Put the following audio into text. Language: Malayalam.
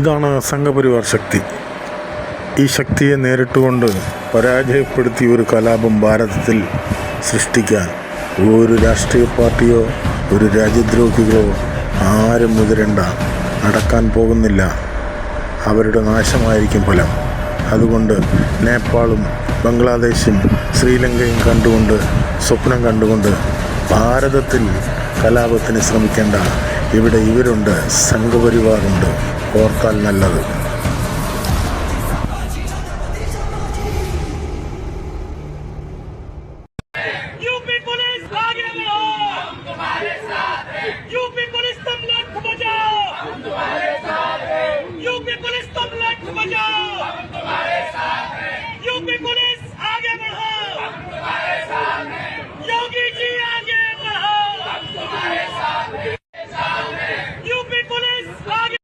ഇതാണ് സംഘപരിവാർ ശക്തി. ഈ ശക്തിയെ നേരിട്ടുകൊണ്ട് പരാജയപ്പെടുത്തി ഒരു കലാപം ഭാരതത്തിൽ സൃഷ്ടിക്കാൻ ഒരു രാഷ്ട്രീയ പാർട്ടിയോ ഒരു രാജ്യദ്രോഹികളോ ആരും മുതിരണ്ട നടക്കാൻ പോകുന്നില്ല. അവരുടെ നാശമായിരിക്കും ഫലം. അതുകൊണ്ട് നേപ്പാളും ബംഗ്ലാദേശും ശ്രീലങ്കയും കണ്ടുകൊണ്ട് സ്വപ്നം കണ്ടുകൊണ്ട് ഭാരതത്തിൽ കലാപത്തിന് ശ്രമിക്കേണ്ട ഇവിടെ ഇവരുണ്ട് സംഘപരിവാറുണ്ട്. ഓർത്താൽ നല്ലത്.